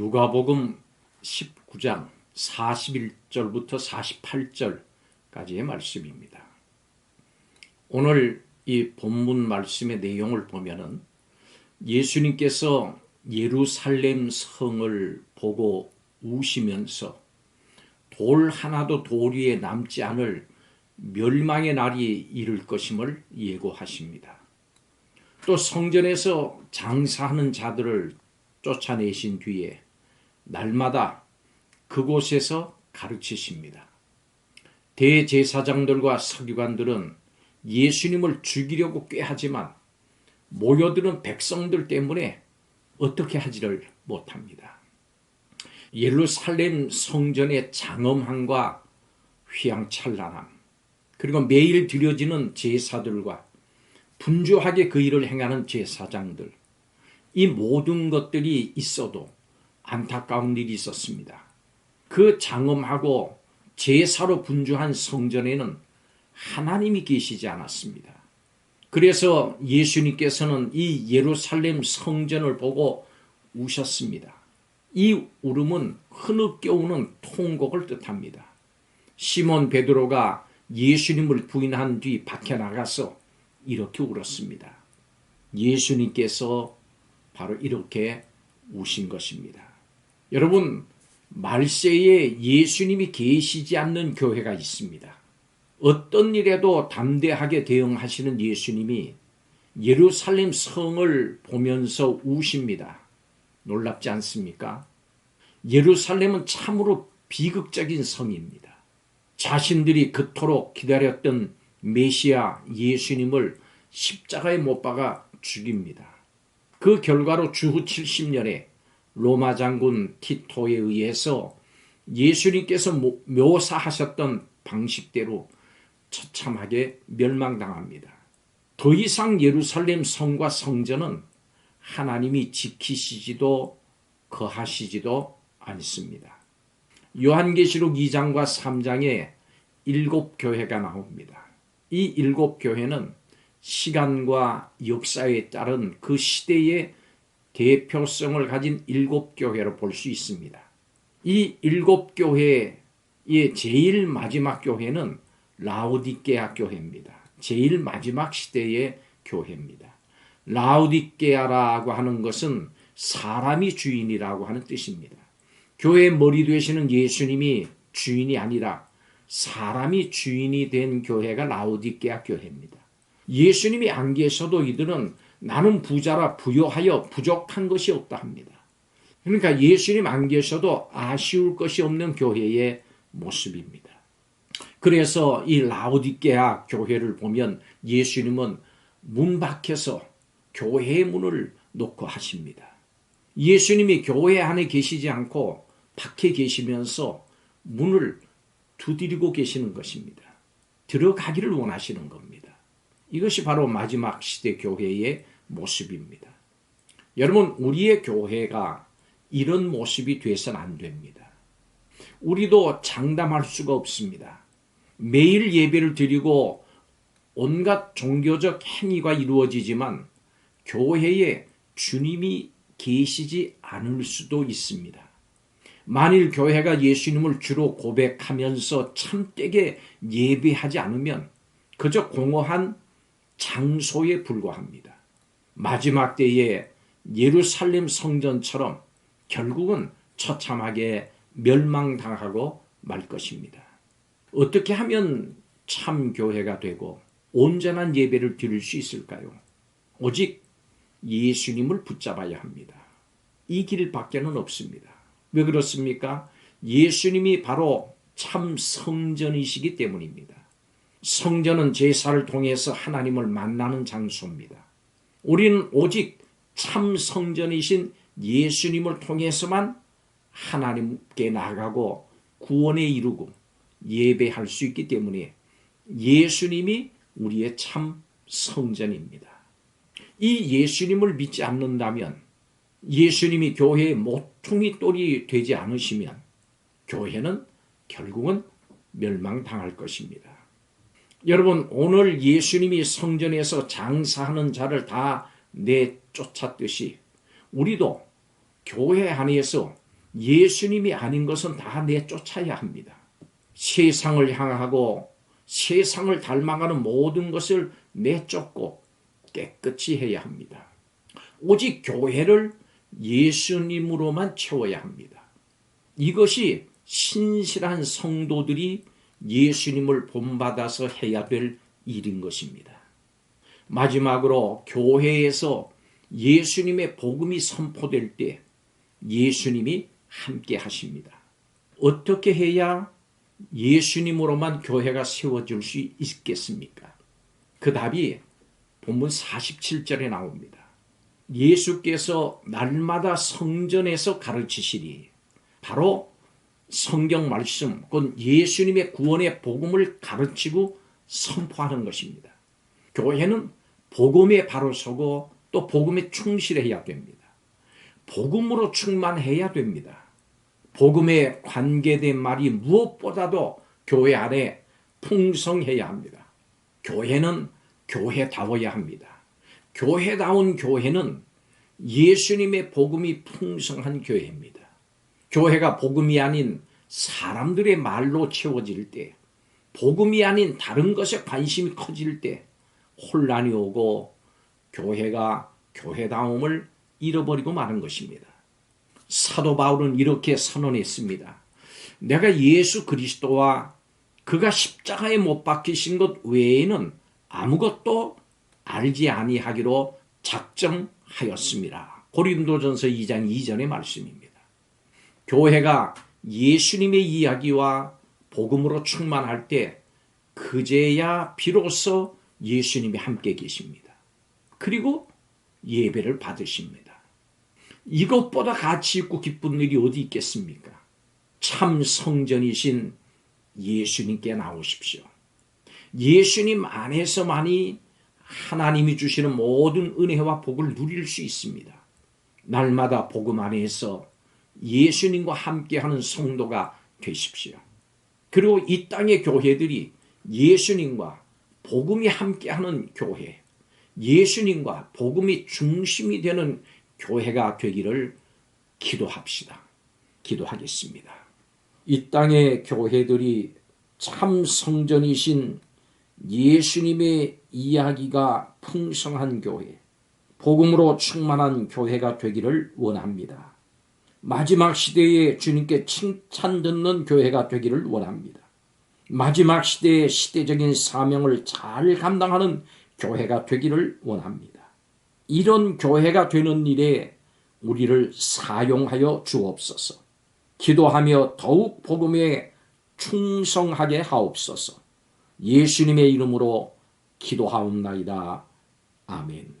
누가복음 19장 41절부터 48절까지의 말씀입니다. 오늘 이 본문 말씀의 내용을 보면은 예수님께서 예루살렘 성을 보고 우시면서 돌 하나도 돌 위에 남지 않을 멸망의 날이 이를 것임을 예고하십니다. 또 성전에서 장사하는 자들을 쫓아내신 뒤에 날마다 그곳에서 가르치십니다. 대제사장들과 서기관들은 예수님을 죽이려고 꾀하지만 모여드는 백성들 때문에 어떻게 하지를 못합니다. 예루살렘 성전의 장엄함과 휘황찬란함, 그리고 매일 드려지는 제사들과 분주하게 그 일을 행하는 제사장들, 이 모든 것들이 있어도 안타까운 일이 있었습니다. 그 장엄하고 제사로 분주한 성전에는 하나님이 계시지 않았습니다. 그래서 예수님께서는 이 예루살렘 성전을 보고 우셨습니다. 이 울음은 흐느껴오는 통곡을 뜻합니다. 시몬 베드로가 예수님을 부인한 뒤 밖에 나가서 이렇게 울었습니다. 예수님께서 바로 이렇게 우신 것입니다. 여러분, 말세에 예수님이 계시지 않는 교회가 있습니다. 어떤 일에도 담대하게 대응하시는 예수님이 예루살렘 성을 보면서 우십니다. 놀랍지 않습니까? 예루살렘은 참으로 비극적인 성입니다. 자신들이 그토록 기다렸던 메시아 예수님을 십자가에 못 박아 죽입니다. 그 결과로 주후 70년에 로마 장군 티토에 의해서 예수님께서 묘사하셨던 방식대로 처참하게 멸망당합니다. 더 이상 예루살렘 성과 성전은 하나님이 지키시지도 거하시지도 않습니다. 요한계시록 2장과 3장에 일곱 교회가 나옵니다. 이 일곱 교회는 시간과 역사에 따른 그 시대의 대표성을 가진 일곱 교회로 볼 수 있습니다. 이 일곱 교회의 제일 마지막 교회는 라우디케아 교회입니다. 제일 마지막 시대의 교회입니다. 라우디케아라고 하는 것은 사람이 주인이라고 하는 뜻입니다. 교회의 머리 되시는 예수님이 주인이 아니라 사람이 주인이 된 교회가 라우디케아 교회입니다. 예수님이 안 계셔도 이들은 나는 부자라 부여하여 부족한 것이 없다 합니다. 그러니까 예수님 안 계셔도 아쉬울 것이 없는 교회의 모습입니다. 그래서 이 라우디게아 교회를 보면 예수님은 문 밖에서 교회의 문을 놓고 하십니다. 예수님이 교회 안에 계시지 않고 밖에 계시면서 문을 두드리고 계시는 것입니다. 들어가기를 원하시는 겁니다. 이것이 바로 마지막 시대 교회의 모습입니다. 여러분, 우리의 교회가 이런 모습이 돼서는 안 됩니다. 우리도 장담할 수가 없습니다. 매일 예배를 드리고 온갖 종교적 행위가 이루어지지만 교회에 주님이 계시지 않을 수도 있습니다. 만일 교회가 예수님을 주로 고백하면서 참되게 예배하지 않으면 그저 공허한 장소에 불과합니다. 마지막 때에 예루살렘 성전처럼 결국은 처참하게 멸망당하고 말 것입니다. 어떻게 하면 참 교회가 되고 온전한 예배를 드릴 수 있을까요? 오직 예수님을 붙잡아야 합니다. 이 길밖에는 없습니다. 왜 그렇습니까? 예수님이 바로 참 성전이시기 때문입니다. 성전은 제사를 통해서 하나님을 만나는 장소입니다. 우리는 오직 참 성전이신 예수님을 통해서만 하나님께 나가고 구원에 이르고 예배할 수 있기 때문에 예수님이 우리의 참 성전입니다. 이 예수님을 믿지 않는다면 예수님이 교회의 모퉁이 똘이 되지 않으시면 교회는 결국은 멸망당할 것입니다. 여러분, 오늘 예수님이 성전에서 장사하는 자를 다 내쫓았듯이 우리도 교회 안에서 예수님이 아닌 것은 다 내쫓아야 합니다. 세상을 향하고 세상을 닮아가는 모든 것을 내쫓고 깨끗이 해야 합니다. 오직 교회를 예수님으로만 채워야 합니다. 이것이 신실한 성도들이 예수님을 본받아서 해야 될 일인 것입니다. 마지막으로 교회에서 예수님의 복음이 선포될 때 예수님이 함께 하십니다. 어떻게 해야 예수님으로만 교회가 세워질 수 있겠습니까? 그 답이 본문 47절에 나옵니다. 예수께서 날마다 성전에서 가르치시니 바로 성경 말씀, 곧 예수님의 구원의 복음을 가르치고 선포하는 것입니다. 교회는 복음에 바로 서고 또 복음에 충실해야 됩니다. 복음으로 충만해야 됩니다. 복음에 관계된 말이 무엇보다도 교회 안에 풍성해야 합니다. 교회는 교회다워야 합니다. 교회다운 교회는 예수님의 복음이 풍성한 교회입니다. 교회가 복음이 아닌 사람들의 말로 채워질 때, 복음이 아닌 다른 것에 관심이 커질 때 혼란이 오고 교회가 교회다움을 잃어버리고 마는 것입니다. 사도 바울은 이렇게 선언했습니다. 내가 예수 그리스도와 그가 십자가에 못 박히신 것 외에는 아무것도 알지 아니하기로 작정하였습니다. 고린도전서 2장 2절의 말씀입니다. 교회가 예수님의 이야기와 복음으로 충만할 때 그제야 비로소 예수님이 함께 계십니다. 그리고 예배를 받으십니다. 이것보다 가치 있고 기쁜 일이 어디 있겠습니까? 참 성전이신 예수님께 나오십시오. 예수님 안에서만이 하나님이 주시는 모든 은혜와 복을 누릴 수 있습니다. 날마다 복음 안에서 예수님과 함께하는 성도가 되십시오. 그리고 이 땅의 교회들이 예수님과 복음이 함께하는 교회, 예수님과 복음이 중심이 되는 교회가 되기를 기도합시다. 기도하겠습니다. 이 땅의 교회들이 참 성전이신 예수님의 이야기가 풍성한 교회, 복음으로 충만한 교회가 되기를 원합니다. 마지막 시대에 주님께 칭찬 듣는 교회가 되기를 원합니다. 마지막 시대의 시대적인 사명을 잘 감당하는 교회가 되기를 원합니다. 이런 교회가 되는 일에 우리를 사용하여 주옵소서. 기도하며 더욱 복음에 충성하게 하옵소서. 예수님의 이름으로 기도하옵나이다. 아멘.